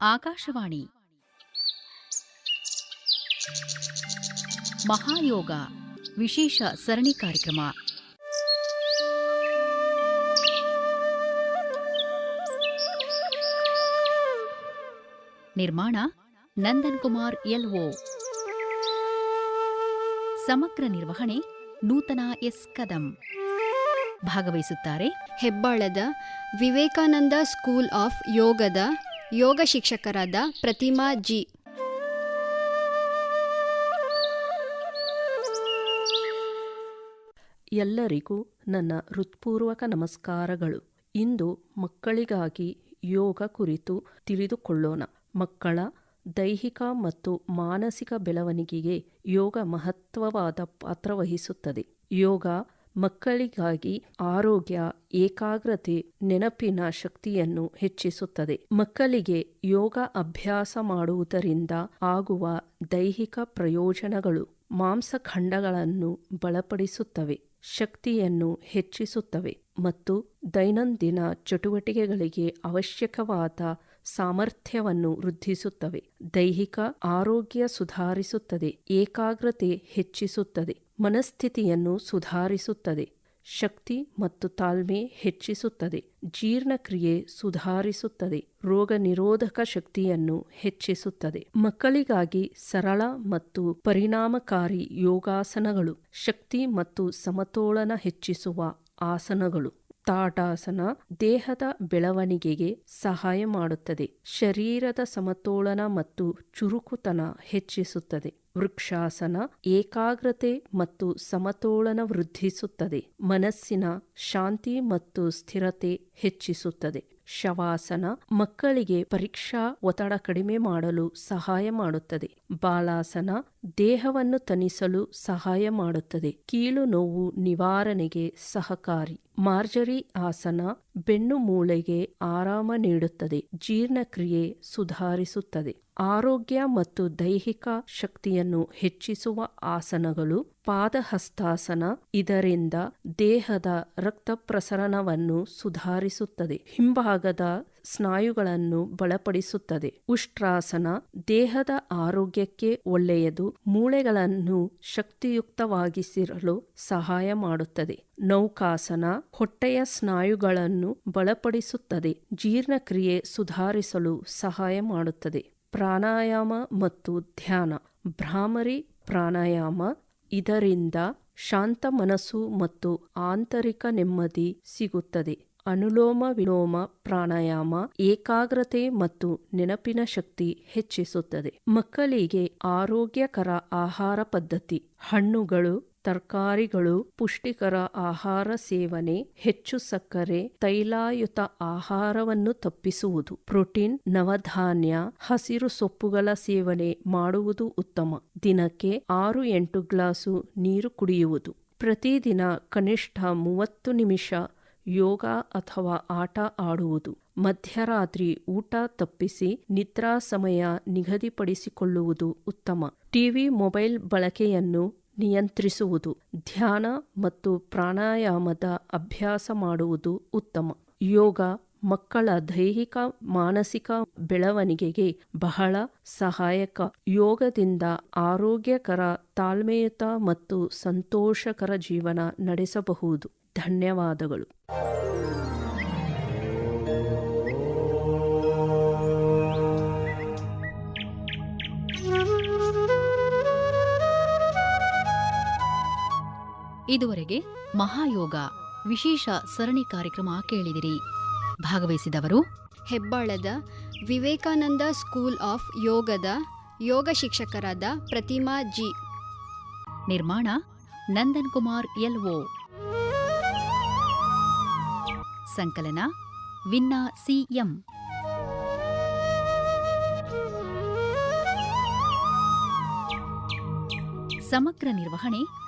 ಆಕಾಶವಾಣಿ. ಮಹಾಯೋಗ ವಿಶೇಷ ಸರಣಿ ಕಾರ್ಯಕ್ರಮ. ನಿರ್ಮಾಣ ನಂದನ್ ಕುಮಾರ್, ಎಲ್ಒ. ಸಮಗ್ರ ನಿರ್ವಹಣೆ ನೂತನ ಎಸ್ ಕದಂ. ಭಾಗವಹಿಸುತ್ತಾರೆ ಹೆಬ್ಬಾಳದ ವಿವೇಕಾನಂದ ಸ್ಕೂಲ್ ಆಫ್ ಯೋಗದ ಯೋಗ ಶಿಕ್ಷಕರಾದ ಪ್ರತಿಮಾ ಜಿ. ಎಲ್ಲರಿಗೂ ನನ್ನ ಹೃತ್ಪೂರ್ವಕ ನಮಸ್ಕಾರಗಳು. ಇಂದು ಮಕ್ಕಳಿಗಾಗಿ ಯೋಗ ಕುರಿತು ತಿಳಿದುಕೊಳ್ಳೋಣ. ಮಕ್ಕಳ ದೈಹಿಕ ಮತ್ತು ಮಾನಸಿಕ ಬೆಳವಣಿಗೆಗೆ ಯೋಗ ಮಹತ್ವವಾದ ಪಾತ್ರ ವಹಿಸುತ್ತದೆ. ಯೋಗ ಮಕ್ಕಳಿಗಾಗಿ ಆರೋಗ್ಯ, ಏಕಾಗ್ರತೆ, ನೆನಪಿನ ಶಕ್ತಿಯನ್ನು ಹೆಚ್ಚಿಸುತ್ತದೆ. ಮಕ್ಕಳಿಗೆ ಯೋಗ ಅಭ್ಯಾಸ ಮಾಡುವುದರಿಂದ ಆಗುವ ದೈಹಿಕ ಪ್ರಯೋಜನಗಳು ಮಾಂಸಖಂಡಗಳನ್ನು ಬಲಪಡಿಸುತ್ತವೆ, ಶಕ್ತಿಯನ್ನು ಹೆಚ್ಚಿಸುತ್ತವೆ ಮತ್ತು ದೈನಂದಿನ ಚಟುವಟಿಕೆಗಳಿಗೆ ಅವಶ್ಯಕವಾದ ಸಾಮರ್ಥ್ಯವನ್ನು ವೃದ್ಧಿಸುತ್ತವೆ. ದೈಹಿಕ ಆರೋಗ್ಯ ಸುಧಾರಿಸುತ್ತದೆ, ಏಕಾಗ್ರತೆ ಹೆಚ್ಚಿಸುತ್ತದೆ. ಮನಸ್ಥಿತಿಯನ್ನು ಸುಧಾರಿಸುತ್ತದೆ. ಶಕ್ತಿ ಮತ್ತು ತಾಳ್ಮೆ ಹೆಚ್ಚಿಸುತ್ತದೆ. ಜೀರ್ಣಕ್ರಿಯೆ ಸುಧಾರಿಸುತ್ತದೆ. ರೋಗ ನಿರೋಧಕ ಶಕ್ತಿಯನ್ನು ಹೆಚ್ಚಿಸುತ್ತದೆ. ಮಕ್ಕಳಿಗಾಗಿ ಸರಳ ಮತ್ತು ಪರಿಣಾಮಕಾರಿ ಯೋಗಾಸನಗಳು. ಶಕ್ತಿ ಮತ್ತು ಸಮತೋಲನ ಹೆಚ್ಚಿಸುವ ಆಸನಗಳು. ತಾಟಾಸನ ದೇಹದ ಬೆಳವಣಿಗೆಗೆ ಸಹಾಯ ಮಾಡುತ್ತದೆ. ಶರೀರದ ಸಮತೋಲನ ಮತ್ತು ಚುರುಕುತನ ಹೆಚ್ಚಿಸುತ್ತದೆ. ವೃಕ್ಷಾಸನ ಏಕಾಗ್ರತೆ ಮತ್ತು ಸಮತೋಲನ ವೃದ್ಧಿಸುತ್ತದೆ. ಮನಸ್ಸಿನ ಶಾಂತಿ ಮತ್ತು ಸ್ಥಿರತೆ ಹೆಚ್ಚಿಸುತ್ತದೆ. ಶವಾಸನ ಮಕ್ಕಳಿಗೆ ಪರೀಕ್ಷಾ ಒತ್ತಡ ಕಡಿಮೆ ಮಾಡಲು ಸಹಾಯ ಮಾಡುತ್ತದೆ. ಬಾಲಾಸನ ದೇಹವನ್ನು ತನಿಸಲು ಸಹಾಯ ಮಾಡುತ್ತದೆ. ಕೀಲು ನೋವು ನಿವಾರಣೆಗೆ ಸಹಕಾರಿ. ಮಾರ್ಜರಿ ಆಸನ ಬೆನ್ನು ಮೂಳೆಗೆ ಆರಾಮ ನೀಡುತ್ತದೆ. ಜೀರ್ಣಕ್ರಿಯೆ ಸುಧಾರಿಸುತ್ತದೆ. ಆರೋಗ್ಯ ಮತ್ತು ದೈಹಿಕ ಶಕ್ತಿಯನ್ನು ಹೆಚ್ಚಿಸುವ ಆಸನಗಳು ಪಾದಹಸ್ತಾಸನ, ಇದರಿಂದ ದೇಹದ ರಕ್ತ ಪ್ರಸರಣವನ್ನು ಸುಧಾರಿಸುತ್ತದೆ, ಹಿಂಭಾಗದ ಸ್ನಾಯುಗಳನ್ನು ಬಲಪಡಿಸುತ್ತದೆ. ಉಷ್ಟ್ರಾಸನ ದೇಹದ ಆರೋಗ್ಯಕ್ಕೆ ಒಳ್ಳೆಯದು, ಮೂಳೆಗಳನ್ನು ಶಕ್ತಿಯುಕ್ತವಾಗಿಸಿರಲು ಸಹಾಯ ಮಾಡುತ್ತದೆ. ನೌಕಾಸನ ಹೊಟ್ಟೆಯ ಸ್ನಾಯುಗಳನ್ನು ಬಲಪಡಿಸುತ್ತದೆ, ಜೀರ್ಣಕ್ರಿಯೆ ಸುಧಾರಿಸಲು ಸಹಾಯ ಮಾಡುತ್ತದೆ. ಪ್ರಾಣಾಯಾಮ ಮತ್ತು ಧ್ಯಾನ. ಭ್ರಾಮರಿ ಪ್ರಾಣಾಯಾಮ, ಇದರಿಂದ ಶಾಂತ ಮನಸ್ಸು ಮತ್ತು ಆಂತರಿಕ ನೆಮ್ಮದಿ ಸಿಗುತ್ತದೆ. ಅನುಲೋಮ ವಿಲೋಮ ಪ್ರಾಣಾಯಾಮ, ಏಕಾಗ್ರತೆ ಮತ್ತು ನೆನಪಿನ ಶಕ್ತಿ ಹೆಚ್ಚಿಸುತ್ತದೆ. ಮಕ್ಕಳಿಗೆ ಆರೋಗ್ಯಕರ ಆಹಾರ ಪದ್ಧತಿ, ಹಣ್ಣುಗಳು ತರಕಾರಿಗಳು ಪುಷ್ಟಿಕರ ಆಹಾರ ಸೇವನೆ, ಹೆಚ್ಚು ಸಕ್ಕರೆ, ತೈಲಾಯುತ ಆಹಾರವನ್ನು ತಪ್ಪಿಸುವುದು. ಪ್ರೋಟೀನ್, ನವಧಾನ್ಯ, ಹಸಿರು ಸೊಪ್ಪುಗಳ ಸೇವನೆ ಮಾಡುವುದು ಉತ್ತಮ. ದಿನಕ್ಕೆ ಆರು ಎಂಟು ಗ್ಲಾಸು ನೀರು ಕುಡಿಯುವುದು. ಪ್ರತಿದಿನ ಕನಿಷ್ಠ ಮೂವತ್ತು ನಿಮಿಷ ಯೋಗ ಅಥವಾ ಆಟ ಆಡುವುದು. ಮಧ್ಯರಾತ್ರಿ ಊಟ ತಪ್ಪಿಸಿ ನಿದ್ರಾ ಸಮಯ ನಿಗದಿಪಡಿಸಿಕೊಳ್ಳುವುದು ಉತ್ತಮ. ಟಿವಿ, ಮೊಬೈಲ್ ಬಳಕೆಯನ್ನು ನಿಯಂತ್ರಿಸುವುದು, ಧ್ಯಾನ ಮತ್ತು ಪ್ರಾಣಾಯಾಮದ ಅಭ್ಯಾಸ ಮಾಡುವುದು ಉತ್ತಮ. ಯೋಗ ಮಕ್ಕಳ ದೈಹಿಕ, ಮಾನಸಿಕ ಬೆಳವಣಿಗೆಗೆ ಬಹಳ ಸಹಾಯಕ. ಯೋಗದಿಂದ ಆರೋಗ್ಯಕರ, ತಾಳ್ಮೆಯುತ ಮತ್ತು ಸಂತೋಷಕರ ಜೀವನ ನಡೆಸಬಹುದು. ಧನ್ಯವಾದಗಳು. ಇದುವರೆಗೆ ಮಹಾಯೋಗ ವಿಶೇಷ ಸರಣಿ ಕಾರ್ಯಕ್ರಮ ಕೇಳಿದಿರಿ. ಭಾಗವಹಿಸಿದವರು ಹೆಬ್ಬಾಳದ ವಿವೇಕಾನಂದ ಸ್ಕೂಲ್ ಆಫ್ ಯೋಗದ ಯೋಗ ಶಿಕ್ಷಕರಾದ ಪ್ರತಿಮಾ ಜಿ. ನಿರ್ಮಾಣ ನಂದನ್ ಕುಮಾರ್ ಎಲ್ಒ. ಸಂಕಲನ ವಿನ್ನಾ ಸಿಎಂ. ಸಮಗ್ರ ನಿರ್ವಹಣೆ